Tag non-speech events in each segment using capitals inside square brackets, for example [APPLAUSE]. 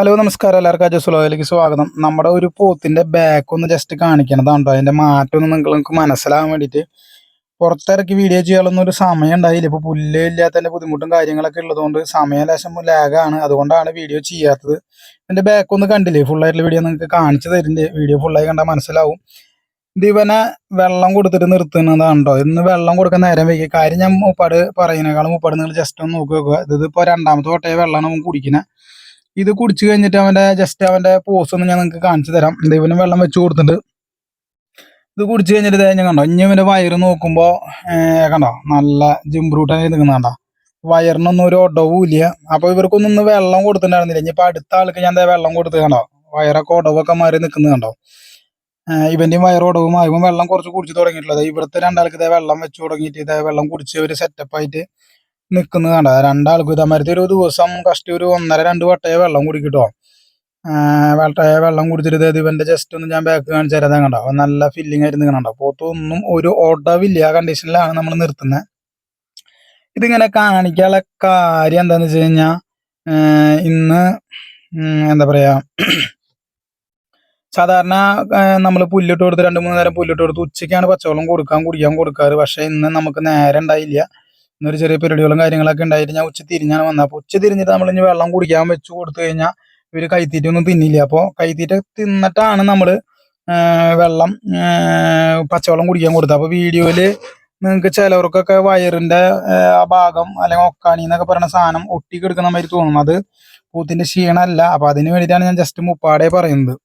Hello നമസ്കാരം. എല്ലാവർക്കും അജസ്ലോയിലേക്ക് സ്വാഗതം. നമ്മുടെ ഒരു പോത്തിന്റെ ബാക്ക് ഒന്ന് ജസ്റ്റ് കാണിക്കണതാണ് കേട്ടോ അതിന്റെ മാറ്റം ഒന്ന് നിങ്ങൾക്ക് മനസ്സിലാകാൻ വേണ്ടിയിട്ട് പുറത്തിറക്കി വീഡിയോ ചെയ്യാനൊന്നും ഒരു സമയം ഉണ്ടായില്ല. ഇപ്പോൾ പുല്ല് ഇല്ലാത്തതിന്റെ ബുദ്ധിമുട്ടും കാര്യങ്ങളൊക്കെ ഉള്ളതുകൊണ്ട് സമയം ലേശം ലാഗാണ് അതുകൊണ്ടാണ് വീഡിയോ ചെയ്യാത്തത്. എന്റെ ബാക്ക് ഒന്ന് കണ്ടില്ലേ? ഫുള്ളായിട്ടുള്ള വീഡിയോ നിങ്ങൾക്ക് കാണിച്ചു തരുന്നുണ്ട്. വീഡിയോ ഫുള്ളായി കണ്ടാൽ മനസ്സിലാവും. ദിവന വെള്ളം കൊടുത്തിട്ട് നിർത്തുന്നതാണ് ഇന്ന് വെള്ളം കൊടുക്കാൻ നേരം വൈകി. കാര്യം ഞാൻ മൂപ്പാട് പറയുന്നേക്കാളും മൂപ്പാട് നിങ്ങൾ ജസ്റ്റ് ഒന്ന് നോക്കി നോക്കുക. ഇതിപ്പോൾ രണ്ടാമത്തെ തൊട്ടേ വെള്ളമാണ് കുടിക്കുന്നത് ഇത് കുടിച്ചു കഴിഞ്ഞിട്ട് അവന്റെ ജസ്റ്റ് അവന്റെ പോസ് ഒന്ന് ഞാൻ നിങ്ങൾക്ക് കാണിച്ചു തരാം. ഇവന് വെള്ളം വെച്ച് കൊടുത്തിട്ടുണ്ട്. ഇത് കുടിച്ചു കഴിഞ്ഞിട്ട് ഞാൻ കണ്ടോ ഇനി ഇവന്റെ വയറ് നോക്കുമ്പോ കണ്ടോ നല്ല ജിംബ്രൂട്ടായി നിൽക്കുന്ന കണ്ടോ. വയറിനൊന്നും ഒരു ഒടവും ഇല്ല. അപ്പൊ ഇവർക്കൊന്നും ഇന്ന് വെള്ളം കൊടുത്തിട്ടുണ്ടായിരുന്നില്ല. ഇനിയിപ്പോ അടുത്ത ആൾക്ക് ഞാൻ വെള്ളം കൊടുത്ത് കണ്ടോ വയറൊക്കെ ഒടവൊക്കെ മാറി നിൽക്കുന്നത് കണ്ടോ. ഇവന്റെയും ഒടവും ആകുമ്പോൾ വെള്ളം കുറച്ച് കുടിച്ചു തുടങ്ങിയിട്ടുള്ളത്. ഇവിടുത്തെ രണ്ടാൾക്ക് ഇതേ വെള്ളം വെച്ച് തുടങ്ങിയിട്ട് ഇതേ വെള്ളം കുടിച്ച് ഒരു സെറ്റപ്പ് ആയിട്ട് നിക്കുന്നത് കണ്ട? രണ്ടാൾക്കും ഇതേമാതിരത്തെ ഒരു ദിവസം കഷ്ടി ഒരു ഒന്നര രണ്ട് വട്ടയെ വെള്ളം കുടിക്കിട്ടോ. വട്ടയെ വെള്ളം കുടിച്ചിട്ട് ഇവന്റെ ജസ്റ്റ് ഒന്ന് ഞാൻ ബാക്ക് കാണിച്ചു തരാം. കണ്ടോ? നല്ല ഫില്ലിംഗ് ആയിരുന്നു കണ്ടോ? പോത്തൊന്നും ഒരു ഒടവില്ല കണ്ടീഷനിലാണ് നമ്മൾ നിർത്തുന്നത് ഇതിങ്ങനെ കാണിക്കാനുള്ള കാര്യം എന്താന്ന് വെച്ച് കഴിഞ്ഞാൽ ഇന്ന് എന്താ പറയാ സാധാരണ നമ്മൾ പുല്ലിട്ട് കൊടുത്ത് രണ്ട് മൂന്ന് നേരം പുല്ലിട്ട് കൊടുത്ത് ഉച്ചയ്ക്കാണ് പച്ചവെള്ളം കൊടുക്കാൻ കുടിക്കാൻ കൊടുക്കാറ്. പക്ഷെ ഇന്ന് നമുക്ക് നേരം ഉണ്ടായില്ല. ഇന്നൊരു ചെറിയ പരിപാടികളും കാര്യങ്ങളൊക്കെ ഉണ്ടായിട്ട് ഞാൻ ഉച്ച തിരിഞ്ഞാണ് വന്നത്. അപ്പോൾ ഉച്ച തിരിഞ്ഞിട്ട് നമ്മൾ ഇനി വെള്ളം കുടിക്കാൻ വെച്ച് കൊടുത്തു കഴിഞ്ഞാൽ ഇവർ കൈത്തീറ്റൊന്നും തിന്നില്ല. അപ്പോൾ കൈത്തീറ്റ തിന്നിട്ടാണ് നമ്മൾ വെള്ളം പച്ചവെള്ളം കുടിക്കാൻ കൊടുത്തത്. അപ്പോൾ വീഡിയോയിൽ നിങ്ങൾക്ക് ചിലവർക്കൊക്കെ വയറിന്റെ ആ, ഭാഗം അല്ലെങ്കിൽ ഒക്കാണി എന്നൊക്കെ പറയുന്ന സാധനം ഒട്ടി കിടക്കുന്ന മാതിരി തോന്നും. അത് പൂത്തിന്റെ ക്ഷീണമല്ല. അപ്പോൾ അതിന് വേണ്ടിയിട്ടാണ് ഞാൻ ജസ്റ്റ് മുപ്പാടെ പറയുന്നത്.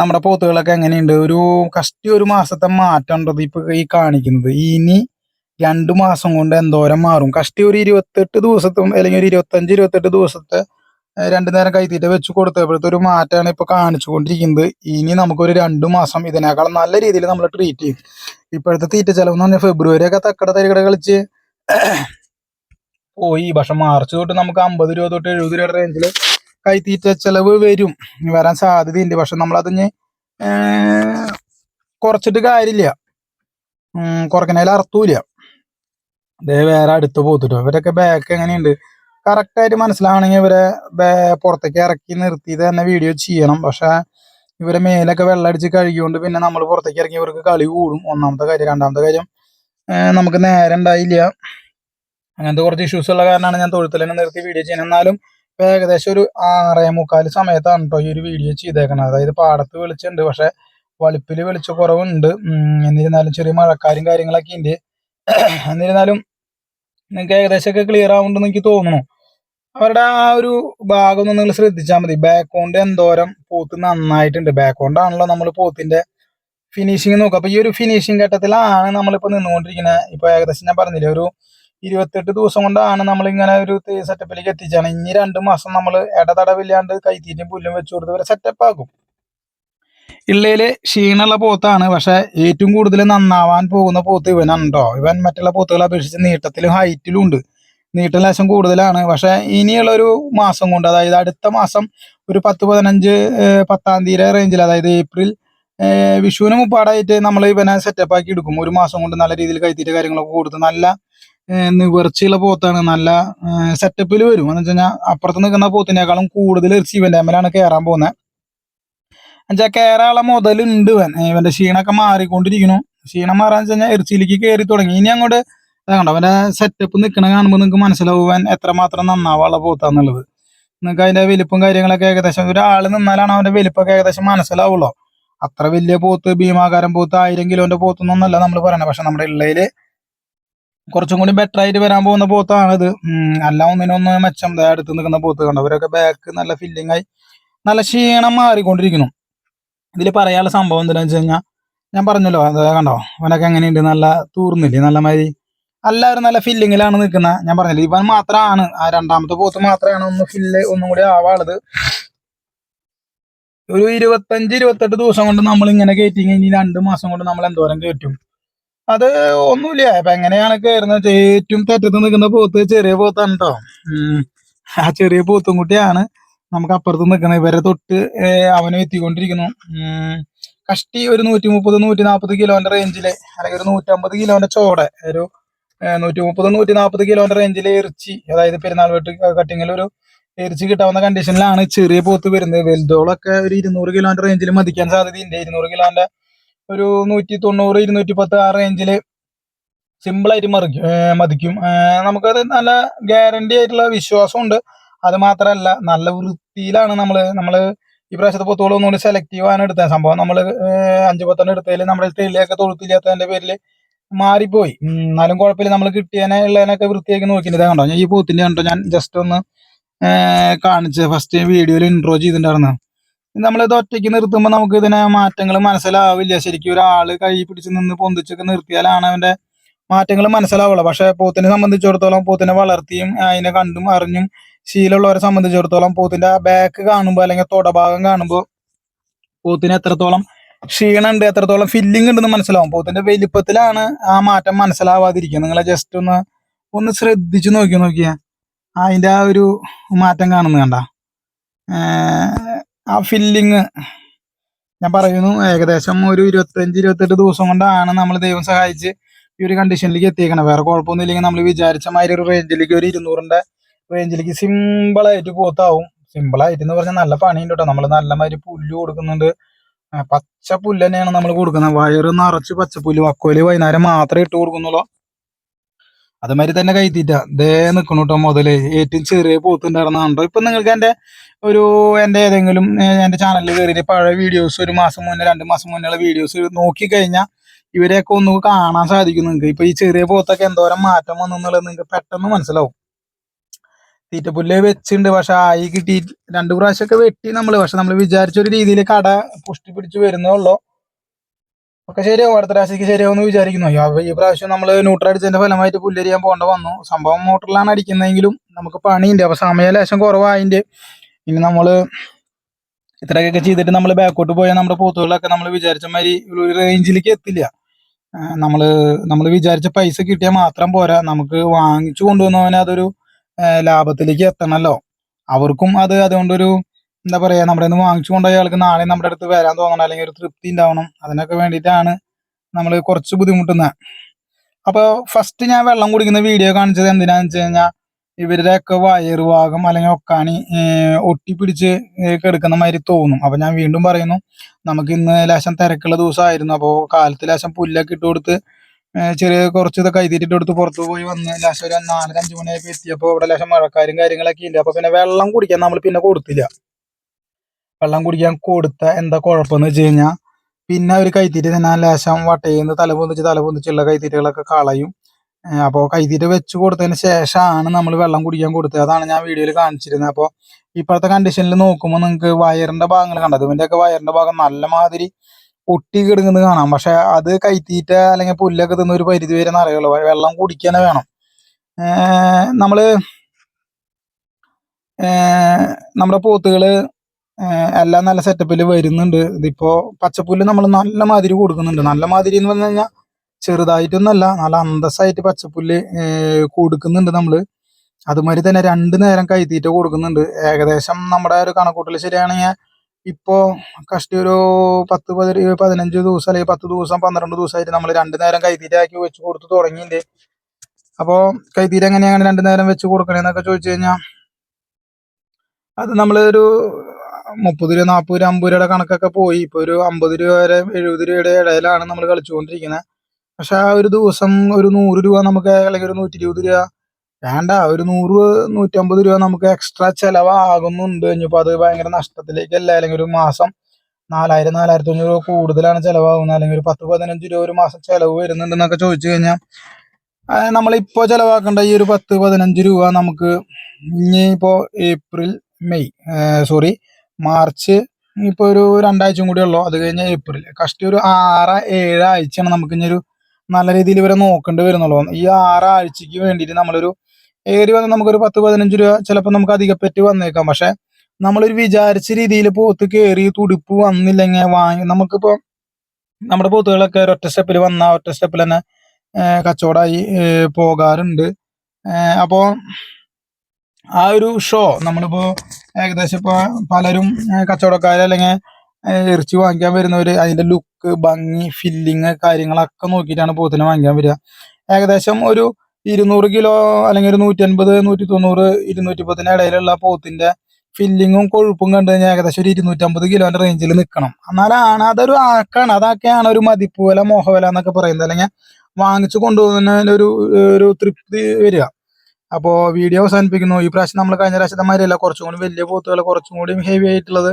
നമ്മുടെ പോത്തുകളൊക്കെ എങ്ങനെയുണ്ട്? ഒരു കഷ്ടി ഒരു മാസത്തെ മാറ്റം ഉണ്ടത് ഇപ്പൊ ഈ കാണിക്കുന്നത്? ഇനി രണ്ടു മാസം കൊണ്ട് എന്തോരം മാറും. കഷ്ടി ഒരു ഇരുപത്തെട്ട് ദിവസത്തും അല്ലെങ്കിൽ ഒരു ഇരുപത്തഞ്ച് ഇരുപത്തെട്ട് ദിവസത്തെ രണ്ടു നേരം കൈത്തീറ്റ വെച്ച് കൊടുത്തപ്പോഴത്തെ ഒരു മാറ്റമാണ് ഇപ്പൊ കാണിച്ചു കൊണ്ടിരിക്കുന്നത് ഇനി നമുക്കൊരു രണ്ടു മാസം ഇതിനേക്കാളും നല്ല രീതിയിൽ നമ്മൾ ട്രീറ്റ് ചെയ്യും. ഇപ്പോഴത്തെ തീറ്റ ചെലവ് എന്ന് പറഞ്ഞാൽ ഫെബ്രുവരി ഒക്കെ തക്കട തരികട കളിച്ച് പോയി. പക്ഷെ മാർച്ച് തൊട്ട് നമുക്ക് അമ്പത് രൂപ തൊട്ട് എഴുപത് രൂപ റേഞ്ചിൽ കൈത്തീറ്റ ചെലവ് വരും. വരാൻ സാധ്യതയുണ്ട്. പക്ഷെ നമ്മളതിന് കുറച്ചിട്ട് കാര്യമില്ല. കുറക്കണേൽ അർത്ഥമില്ല ദേ വേറെ അടുത്ത് പോത്തിട്ടോ. ഇവരൊക്കെ ബാക്ക് എങ്ങനെയുണ്ട്? കറക്റ്റ് ആയിട്ട് മനസ്സിലാവണമെങ്കിൽ ഇവരെ പുറത്തേക്ക് ഇറക്കി നിർത്തിയിട്ട് തന്നെ വീഡിയോ ചെയ്യണം. പക്ഷെ ഇവരെ മേലൊക്കെ വെള്ളം അടിച്ച് കഴുകിയോണ്ട് പിന്നെ നമ്മൾ പുറത്തേക്ക് ഇറങ്ങി ഇവർക്ക് കളി കൂടും. ഒന്നാമത്തെ കാര്യം. രണ്ടാമത്തെ കാര്യം നമുക്ക് നേരം ഉണ്ടായില്ല. അങ്ങനത്തെ കുറച്ച് ഇഷ്യൂസ് ഉള്ള കാരണമാണ് ഞാൻ തൊഴുത്തിൽ തന്നെ നിർത്തി വീഡിയോ ചെയ്യുന്നത്. എന്നാലും ഏകദേശം ഒരു ആറേ മുക്കാൽ സമയത്താണ് കേട്ടോ ഈ ഒരു വീഡിയോ ചെയ്തേക്കുന്നത് അതായത് പാടത്ത് വെളിച്ചുണ്ട് പക്ഷെ വെളിച്ച കുറവുണ്ട് എന്നിരുന്നാലും ചെറിയ മഴക്കാരും കാര്യങ്ങളൊക്കെ ഉണ്ട് [COUGHS] എന്നിരുന്നാലും നിങ്ങൾക്ക് ഏകദേശം ഒക്കെ ക്ലിയർ ആവുന്നുണ്ടെന്ന് എനിക്ക് തോന്നുന്നു. അവരുടെ ആ ഒരു ഭാഗം ഒന്ന് നിങ്ങൾ ശ്രദ്ധിച്ചാൽ മതി. ബാക്കോണ്ട് കൊണ്ട് എന്തോരം പോത്ത് നന്നായിട്ടുണ്ട്. ബാക്കോണ്ടാണല്ലോ നമ്മൾ പോത്തിന്റെ ഫിനിഷിങ് നോക്കുക. അപ്പൊ ഈ ഒരു ഫിനിഷിങ് ഘട്ടത്തിലാണ് നമ്മളിപ്പോ നിന്നുകൊണ്ടിരിക്കുന്നത് ഇപ്പൊ ഏകദേശം ഞാൻ പറഞ്ഞില്ലേ ഒരു ഇരുപത്തെട്ട് ദിവസം കൊണ്ടാണ് നമ്മൾ ഇങ്ങനെ ഒരു സെറ്റപ്പിലേക്ക് എത്തിച്ചാണ് ഇനി രണ്ട് മാസം നമ്മൾ ഇടതടവില്ലാണ്ട് കൈത്തീറ്റും പുല്ലും വെച്ചു കൊടുത്ത് ഇവരെ സെറ്റപ്പ് ആക്കും. ഇള്ളയിൽ ക്ഷീണമുള്ള പോത്താണ്. പക്ഷെ ഏറ്റവും കൂടുതൽ നന്നാവാൻ പോകുന്ന പോത്ത് ഇവനുണ്ടോ ഇവൻ മറ്റുള്ള പോത്തുകളെ അപേക്ഷിച്ച് നീട്ടത്തിലും ഹൈറ്റിലും ഉണ്ട്. നീട്ടം ലേശം കൂടുതലാണ്. പക്ഷെ ഇനിയുള്ള ഒരു മാസം കൊണ്ട് അതായത് അടുത്ത മാസം ഒരു പത്ത് പതിനഞ്ച് പത്താം തീയതി റേഞ്ചിൽ അതായത് ഏപ്രിൽ വിഷുവിന് മുപ്പാടായിട്ട് നമ്മൾ ഇവനെ സെറ്റപ്പ് ആക്കി എടുക്കും. ഒരു മാസം കൊണ്ട് നല്ല രീതിയിൽ കൈത്തീറ്റ കാര്യങ്ങളൊക്കെ കൊടുത്ത് നല്ല നിവർച്ചയുള്ള പോത്താണ്. നല്ല സെറ്റപ്പിൽ വരും. എന്ന് വെച്ച് കഴിഞ്ഞാൽ അപ്പുറത്ത് നിൽക്കുന്ന പോത്തിനേക്കാളും കൂടുതൽ ഇവന്റെ മേലാണ് കയറാൻ പോകുന്നത് എന്നുവെച്ചാൽ കേരള മുതലുണ്ട് ഇവൻ. ഇവന്റെ ക്ഷീണമൊക്കെ മാറിക്കൊണ്ടിരിക്കുന്നു. ക്ഷീണം മാറാന്ന് വെച്ച് കഴിഞ്ഞാൽ കയറി തുടങ്ങി. ഇനി അങ്ങോട്ട് കണ്ടോ അവന്റെ സെറ്റപ്പ് നിൽക്കണ കാണുമ്പോൾ നിങ്ങൾക്ക് മനസ്സിലാവുവൻ എത്രമാത്രം നന്നാവാനുള്ള പോത്താന്നുള്ളത് നിങ്ങൾക്ക് അതിന്റെ വലിപ്പം കാര്യങ്ങളൊക്കെ ഏകദേശം ഒരാൾ നിന്നാലാണ് അവന്റെ വലിപ്പൊക്കെ ഏകദേശം മനസ്സിലാവുള്ളൂ. അത്ര വലിയ പോത്ത് ഭീമാകാരം പോത്ത് ആയിരം കിലോന്റെ പോത്തൊന്നല്ല നമ്മൾ പറയണത് പക്ഷെ നമ്മുടെ ഇള്ളയിൽ കുറച്ചും കൂടി ബെറ്റർ ആയിട്ട് വരാൻ പോകുന്ന പോത്താണിത്. അല്ല ഒന്നിനൊന്ന് മെച്ചം അടുത്ത് നിൽക്കുന്ന പോത്ത് കണ്ടോ? അവരൊക്കെ ബാക്ക് നല്ല ഫില്ലിംഗ് ആയി നല്ല ക്ഷീണം മാറിക്കൊണ്ടിരിക്കുന്നു. ഇതിൽ പറയാനുള്ള സംഭവം എന്താണെന്ന് വെച്ച് കഴിഞ്ഞാൽ ഞാൻ പറഞ്ഞല്ലോ അത് കണ്ടോ? അവനൊക്കെ എങ്ങനെയുണ്ട്? നല്ല തൂർന്നില്ലേ നല്ല മാതിരി. എല്ലാവരും നല്ല ഫില്ലിങ്ങിലാണ് നിൽക്കുന്നത് ഞാൻ പറഞ്ഞില്ലേ ഇവൻ മാത്രമാണ് ആ രണ്ടാമത്തെ പോത്ത് മാത്രമാണ് ഒന്ന് ഫില്ല് ഒന്നും കൂടി ആവാളത് ഒരു ഇരുപത്തഞ്ച് ഇരുപത്തെട്ട് ദിവസം കൊണ്ട് നമ്മൾ ഇങ്ങനെ കയറ്റി ഇനി രണ്ട് മാസം കൊണ്ട് നമ്മൾ എന്തോരം കയറ്റും അത് ഒന്നുമില്ല. അപ്പൊ എങ്ങനെയാണ് കയറുന്നത് ഏറ്റവും തെറ്റത്ത് നിൽക്കുന്ന പോത്ത് ചെറിയ പോത്താണ് കേട്ടോ ആ ചെറിയ പോത്തും കുട്ടിയാണ്. നമുക്ക് അപ്പുറത്ത് നിൽക്കുന്ന ഇവരെ തൊട്ട് അവനെ എത്തിക്കൊണ്ടിരിക്കുന്നു. കഷ്ടി ഒരു നൂറ്റി മുപ്പത് നൂറ്റി നാൽപ്പത് കിലോന്റെ റേഞ്ചിൽ അല്ലെങ്കിൽ ഒരു നൂറ്റമ്പത് കിലോന്റെ ചോടെ ഒരു നൂറ്റി മുപ്പത് നൂറ്റി നാൽപ്പത് കിലോന്റെ റേഞ്ചിലെ ഇറച്ചി അതായത് പെരുന്നാൾ വെട്ട് കട്ടിങ്ങിൽ ഒരു ഇറച്ചി കിട്ടാവുന്ന കണ്ടീഷനിലാണ് ചെറിയ പോത്ത് വരുന്നത്. വലുതോളൊക്കെ ഒരു ഇരുന്നൂറ് കിലോന്റെ റേഞ്ചിൽ മതിക്കാൻ സാധ്യതയുണ്ട്. ഇരുന്നൂറ് കിലോന്റെ ഒരു നൂറ്റി തൊണ്ണൂറ് ഇരുന്നൂറ്റി പത്ത് ആ റേഞ്ചിൽ സിമ്പിളായിട്ട് മറിക്കും മതിക്കും. നമുക്കത് നല്ല ഗ്യാരണ്ടി ആയിട്ടുള്ള വിശ്വാസമുണ്ട്. അത് മാത്രമല്ല നല്ല വൃത്തിയിലാണ് നമ്മൾ നമ്മൾ ഈ പ്രാവശ്യത്തെ പൊത്തുകൾ ഒന്നുകൂടി സെലക്റ്റീവ് ആണ് എടുത്തത്. സംഭവം നമ്മൾ അഞ്ചു പത്തെണ്ണം എടുത്തതിൽ നമ്മുടെ തെളിയൊക്കെ തൊഴുത്തില്ലാത്തതിന്റെ പേരിൽ മാറിപ്പോയി. എന്നാലും കുഴപ്പമില്ല. നമ്മൾ കിട്ടിയതിനെ ഉള്ളതിനൊക്കെ വൃത്തിയാക്കി നോക്കിയിട്ട് കണ്ടോ ഞാൻ ഈ പൂത്തിന്റെ കണ്ടോ ഞാൻ ജസ്റ്റ് ഒന്ന് കാണിച്ച്. ഫസ്റ്റ് വീഡിയോയിൽ ഇൻട്രോ ചെയ്തിട്ടുണ്ടായിരുന്നു. നമ്മളിത് ഒറ്റയ്ക്ക് നിർത്തുമ്പോൾ നമുക്ക് ഇതിനെ മാറ്റങ്ങൾ മനസ്സിലാവില്ല. ശരിക്കും ഒരാൾ കൈ പിടിച്ച് നിന്ന് പൊന്തിച്ചൊക്കെ നിർത്തിയാലാണ് അവന്റെ മാറ്റങ്ങൾ മനസ്സിലാവുള്ളൂ. പക്ഷെ പോത്തിനെ സംബന്ധിച്ചിടത്തോളം പോത്തിനെ വളർത്തിയും അതിനെ കണ്ടും അറിഞ്ഞും ശീലമുള്ളവരെ സംബന്ധിച്ചിടത്തോളം പോത്തിന്റെ ബാക്ക് കാണുമ്പോൾ അല്ലെങ്കിൽ തൊടഭാഗം കാണുമ്പോൾ പോത്തിന് എത്രത്തോളം ക്ഷീണുണ്ട് എത്രത്തോളം ഫില്ലിംഗ് ഉണ്ടെന്ന് മനസ്സിലാവും. പോത്തിന്റെ വലിപ്പത്തിലാണ് ആ മാറ്റം മനസ്സിലാവാതിരിക്കുക. നിങ്ങളെ ജസ്റ്റ് ഒന്ന് ഒന്ന് ശ്രദ്ധിച്ചു നോക്കി നോക്കിയാ. അതിന്റെ ആ ഒരു മാറ്റം കാണുന്നു കണ്ട. ആ ഫില്ലിങ് ഞാൻ പറയുന്നു ഏകദേശം ഒരു ഇരുപത്തഞ്ച് ഇരുപത്തെട്ട് ദിവസം കൊണ്ടാണ് നമ്മൾ ദൈവം സഹായിച്ച് ഈ ഒരു കണ്ടീഷനിലേക്ക് എത്തിയേക്കണം വേറെ കുഴപ്പമൊന്നും ഇല്ലെങ്കിൽ നമ്മൾ വിചാരിച്ച മാതിരി ഒരു റേഞ്ചിലേക്ക് ഒരു ഇരുന്നൂറിന്റെ റേഞ്ചിലേക്ക് സിമ്പിളായിട്ട് പോത്താവും. സിമ്പിൾ ആയിട്ട് എന്ന് പറഞ്ഞാൽ നല്ല പണിയുണ്ട് കേട്ടോ നമ്മൾ നല്ല മാതിരി പുല്ല് കൊടുക്കുന്നുണ്ട്. പച്ച പുല്ല് തന്നെയാണ് നമ്മൾ കൊടുക്കുന്നത്. വയറ് നിറച്ച് പച്ചപ്പുല്ല് വക്കോൽ വൈകുന്നേരം മാത്രമേ ഇട്ട് കൊടുക്കുന്നുള്ളൂ. അതുമാതിരി തന്നെ കൈത്തീറ്റ. ദേ നിൽക്കണു കേട്ടോ മുതൽ. ഏറ്റവും ചെറിയ പോത്തുണ്ടായിരുന്നുണ്ടോ ഇപ്പൊ നിങ്ങൾക്ക് എന്റെ ഒരു എന്റെ ഏതെങ്കിലും എന്റെ ചാനലിൽ കയറിയിട്ട് പഴയ വീഡിയോസ് ഒരു മാസം മുന്നേ രണ്ട് മാസം മുന്നേ വീഡിയോസ് നോക്കി കഴിഞ്ഞാൽ ഇവരെയൊക്കെ ഒന്ന് കാണാൻ സാധിക്കും നിങ്ങൾക്ക്. ഇപ്പൊ ഈ ചെറിയ പോത്തൊക്കെ എന്തോരം മാറ്റം വന്നു എന്നുള്ളത് നിങ്ങൾക്ക് പെട്ടെന്ന് മനസ്സിലാവും. തീറ്റപ്പുല്ല് വെച്ചിട്ടുണ്ട് പക്ഷെ ആയി കിട്ടി രണ്ടു പ്രാവശ്യമൊക്കെ വെട്ടി നമ്മൾ. പക്ഷെ നമ്മൾ വിചാരിച്ച ഒരു രീതിയിൽ കട പുഷ്ടി പിടിച്ച് വരുന്നേ ഉള്ളൂ. ഒക്കെ ശരിയാവും. അടുത്ത പ്രാവശ്യക്ക് ശരിയാവും വിചാരിക്കുന്നു. ഈ പ്രാവശ്യം നമ്മൾ ന്യൂട്രൽ അടിച്ചതിന്റെ ഫലമായിട്ട് പുല്ലരിയാൻ പോകേണ്ട വന്നു. സംഭവം മോട്ടറിലാണ് അടിക്കുന്നതെങ്കിലും നമുക്ക് പണിയുണ്ട്. അപ്പൊ സമയം ലേശം കുറവായതിന്റെ ഇനി നമ്മൾ ഇത്രയൊക്കെ ചെയ്തിട്ട് നമ്മൾ ബാക്കോട്ട് പോയാൽ നമ്മുടെ പോത്തുകളൊക്കെ നമ്മൾ വിചാരിച്ച മാതിരി ഒരു റേഞ്ചിലേക്ക് എത്തില്ല. നമ്മൾ നമ്മൾ വിചാരിച്ച പൈസ കിട്ടിയാൽ മാത്രം പോരാ. നമുക്ക് വാങ്ങിച്ചു കൊണ്ടുവന്നവന് അതൊരു ലാഭത്തിലേക്ക് എത്തണമല്ലോ അവർക്കും അത് അതുകൊണ്ടൊരു എന്താ പറയാ നമ്മുടെ നിന്ന് വാങ്ങിച്ചു കൊണ്ടുപോയ ആൾക്ക് നാളെ നമ്മുടെ അടുത്ത് വരാൻ തോന്നണം അല്ലെങ്കിൽ ഒരു തൃപ്തി ഉണ്ടാവണം. അതിനൊക്കെ വേണ്ടിയിട്ടാണ് നമ്മൾ കുറച്ച് ബുദ്ധിമുട്ടുന്നത് അപ്പോൾ ഫസ്റ്റ് ഞാൻ വെള്ളം കുടിക്കുന്ന വീഡിയോ കാണിച്ചത് എന്തിനാന്ന് വെച്ച് കഴിഞ്ഞാൽ ഇവരുടെ ഒക്കെ വയറുഭാഗം അല്ലെങ്കിൽ ഒക്കാണി ഒട്ടിപ്പിടിച്ച് കെടുക്കുന്ന മാതിരി തോന്നും. അപ്പൊ ഞാൻ വീണ്ടും പറയുന്നു നമുക്ക് ഇന്ന് ലേശം തിരക്കുള്ള ദിവസമായിരുന്നു. അപ്പോൾ കാലത്ത് ലേശം പുല്ലൊക്കെ ഇട്ട് കൊടുത്ത് ചെറിയ കുറച്ച് ഇതൊക്കെ എഴുതിയിട്ട് എടുത്ത് പുറത്തു പോയി വന്ന് ലാസ്റ്റ് ഒരു നാലര അഞ്ച് മണിയായപ്പോൾ എത്തിയപ്പോൾ ഇവിടെ ലക്ഷം മഴക്കാരും കാര്യങ്ങളൊക്കെ ഇല്ല? അപ്പൊ പിന്നെ വെള്ളം കുടിക്കാൻ നമ്മൾ പിന്നെ കൊടുത്തില്ല. വെള്ളം കുടിക്കാൻ കൊടുത്ത എന്താ കുഴപ്പമെന്ന് വെച്ച് കഴിഞ്ഞാൽ പിന്നെ അവർ കൈത്തീറ്റ തന്നെ ലേശം വട്ടയിന്ന് തല പൊന്തിച്ച് തല പൊന്തിച്ചുള്ള കൈത്തീറ്റകളൊക്കെ കളയും. അപ്പോൾ കൈത്തീറ്റ വെച്ച് കൊടുത്തതിന് ശേഷമാണ് നമ്മൾ വെള്ളം കുടിക്കാൻ കൊടുത്തത്. അതാണ് ഞാൻ വീഡിയോയിൽ കാണിച്ചിരുന്നത്. അപ്പോൾ ഇപ്പോഴത്തെ കണ്ടീഷനിൽ നോക്കുമ്പോൾ നിങ്ങൾക്ക് വയറിന്റെ ഭാഗങ്ങൾ കണ്ടത് ഇവന്റെയൊക്കെ വയറിന്റെ ഭാഗം നല്ല മാതിരി ഒട്ടി കിടങ്ങുന്നത് കാണാം. പക്ഷെ അത് കൈത്തീറ്റ അല്ലെങ്കിൽ പുല്ലൊക്കെ തിന്ന് ഒരു പരിധി വരെ അറിയുള്ളൂ വെള്ളം കുടിക്കാനേ വേണം. നമ്മൾ നമ്മുടെ പോത്തുകൾ എല്ലാം നല്ല സെറ്റപ്പിൽ വരുന്നുണ്ട്. ഇതിപ്പോ പച്ചപ്പുല്ല് നമ്മൾ നല്ല മാതിരി കൊടുക്കുന്നുണ്ട്. നല്ല മാതിരി എന്ന് പറഞ്ഞു കഴിഞ്ഞാൽ ചെറുതായിട്ടൊന്നല്ല നല്ല അന്തസ്സായിട്ട് പച്ചപ്പുല്ല് കൊടുക്കുന്നുണ്ട് നമ്മൾ. അതുമാതിരി തന്നെ രണ്ട് നേരം കൈത്തീറ്റ കൊടുക്കുന്നുണ്ട്. ഏകദേശം നമ്മുടെ ഒരു കണക്കൂട്ടൽ ശരിയാണെങ്കിൽ ഇപ്പോ കഷ്ടി ഒരു പത്ത് പതിന പതിനഞ്ച് ദിവസം അല്ലെങ്കിൽ പത്ത് ദിവസം പന്ത്രണ്ട് ദിവസമായിട്ട് നമ്മൾ രണ്ടു നേരം കൈത്തീരാക്കി വെച്ച് കൊടുത്ത് തുടങ്ങിയില്ലേ? അപ്പോൾ കൈത്തീറ്റ എങ്ങനെയാണ് രണ്ടു നേരം വെച്ച് കൊടുക്കണേന്നൊക്കെ ചോദിച്ചു കഴിഞ്ഞാൽ അത് നമ്മളൊരു മുപ്പത് രൂപ നാൽപ്പത് രൂപ അമ്പത് രൂപയുടെ കണക്കൊക്കെ പോയി. ഇപ്പോൾ ഒരു അമ്പത് രൂപ വരെ എഴുപത് രൂപയുടെ ഇടയിലാണ് നമ്മൾ കളിച്ചുകൊണ്ടിരിക്കുന്നത് പക്ഷെ ആ ഒരു ദിവസം ഒരു നൂറ് രൂപ നമുക്ക് അല്ലെങ്കിൽ ഒരു നൂറ്റി രൂപ വേണ്ട ഒരു നൂറ് നൂറ്റമ്പത് രൂപ നമുക്ക് എക്സ്ട്രാ ചെലവാകുന്നുണ്ട്. ഇനിയിപ്പോ അത് ഭയങ്കര നഷ്ടത്തിലേക്കല്ല? അല്ലെങ്കിൽ ഒരു മാസം നാലായിരം നാലായിരത്തി അഞ്ഞൂറ് രൂപ കൂടുതലാണ് ചിലവാകുന്നത്. അല്ലെങ്കിൽ ഒരു പത്ത് പതിനഞ്ച് രൂപ ഒരു മാസം ചെലവ് വരുന്നുണ്ടെന്നൊക്കെ ചോദിച്ചു കഴിഞ്ഞാൽ നമ്മളിപ്പോ ചെലവാക്കേണ്ട ഈ ഒരു പത്ത് പതിനഞ്ച് രൂപ നമുക്ക് ഇനി ഏപ്രിൽ മെയ് സോറി മാർച്ച് ഇപ്പൊ ഒരു രണ്ടാഴ്ചയും കൂടി ഉള്ളു. അത് കഴിഞ്ഞ ഏപ്രിൽ. കഷ്ടി ഒരു ആറ് ഏഴ് ആഴ്ചയാണ് നമുക്ക് ഇനി ഒരു നല്ല രീതിയിൽ ഇവരെ നോക്കേണ്ടി വരുന്നുള്ളൂ. ഈ ആറാഴ്ചക്ക് വേണ്ടിയിട്ട് നമ്മളൊരു ഏറി വന്ന് നമുക്കൊരു പത്ത് പതിനഞ്ച് രൂപ ചിലപ്പോൾ നമുക്ക് അധികപ്പറ്റ് വന്നേക്കാം. പക്ഷെ നമ്മളൊരു വിചാരിച്ച രീതിയിൽ പോത്ത് കയറി തുടിപ്പ് വന്നില്ലെങ്കിൽ വാങ്ങി നമുക്കിപ്പോൾ നമ്മുടെ പോത്തുകളൊക്കെ ഒരൊറ്റ സ്റ്റെപ്പിൽ വന്ന ഒറ്റ സ്റ്റെപ്പിൽ തന്നെ കച്ചവടമായി പോകാറുണ്ട്. അപ്പോൾ അപ്പോ ആ ഒരു ഷോ നമ്മളിപ്പോൾ ഏകദേശം ഇപ്പോൾ പലരും കച്ചവടക്കാർ അല്ലെങ്കിൽ ഇറച്ചി വാങ്ങിക്കാൻ വരുന്നവർ അതിന്റെ ലുക്ക് ഭംഗി ഫില്ലിങ് കാര്യങ്ങളൊക്കെ നോക്കിയിട്ടാണ് പോത്തിനെ വാങ്ങിക്കാൻ വരിക. ഏകദേശം ഒരു ഇരുന്നൂറ് കിലോ അല്ലെങ്കിൽ ഒരു നൂറ്റി അൻപത് നൂറ്റി തൊണ്ണൂറ് ഇരുന്നൂറ്റി പത്തിന് ഇടയിലുള്ള പോത്തിന്റെ ഫില്ലിങ്ങും കൊഴുപ്പും കണ്ടു കഴിഞ്ഞാൽ ഏകദേശം ഒരു ഇരുന്നൂറ്റമ്പത് കിലോന്റെ റേഞ്ചിൽ നിൽക്കണം എന്നാലാണ് അതൊരു ആക്കാണ്. അതൊക്കെയാണ് ഒരു മതിപ്പ് വില മോഹവില എന്നൊക്കെ പറയുന്നത്. അല്ലെങ്കിൽ വാങ്ങിച്ചു കൊണ്ടുപോകുന്നതിന് ഒരു ഒരു തൃപ്തി വരിക. അപ്പോൾ വീഡിയോ അവസാനിപ്പിക്കുന്നു. ഈ പ്രാവശ്യം നമ്മൾ കഴിഞ്ഞ പ്രാവശ്യത്തെ മാതിരിയല്ല. കുറച്ചും കൂടി വലിയ പോത്തുകൾ കുറച്ചും കൂടി ഹെവി ആയിട്ടുള്ളത്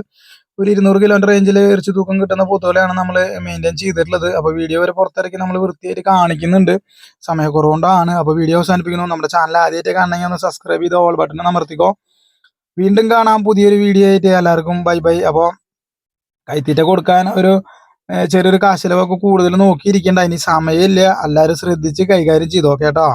ഒരു ഇരുന്നൂറ് കിലോമീറ്റർ റേഞ്ചിൽ ഇറച്ചി തൂക്കം കിട്ടുന്ന പോത്തുകളെയാണ് നമ്മൾ മെയിന്റെയിൻ ചെയ്തിട്ടുള്ളത്. അപ്പോൾ വീഡിയോ വരെ പുറത്തിറക്കി നമ്മൾ വൃത്തിയായിട്ട് കാണിക്കുന്നുണ്ട്. സമയക്കുറവുകൊണ്ടാണ്. അപ്പോൾ വീഡിയോ അവസാനിപ്പിക്കുന്നു. നമ്മുടെ ചാനൽ ആദ്യമായിട്ട് കാണണമെങ്കിൽ ഒന്ന് സബ്സ്ക്രൈബ് ചെയ്ത് ഓൾ ബട്ടൺ അമർത്തിക്കോ. വീണ്ടും കാണാം പുതിയൊരു വീഡിയോ ആയിട്ട്. എല്ലാവർക്കും ബൈ ബൈ അപ്പോൾ കൈത്തീറ്റ കൊടുക്കാൻ ഒരു ചെറിയൊരു കാശിലവൊക്കെ കൂടുതൽ നോക്കിയിരിക്കേണ്ട. ഇനി സമയമില്ല. എല്ലാവരും ശ്രദ്ധിച്ച് കൈകാര്യം ചെയ്തോ കേട്ടോ?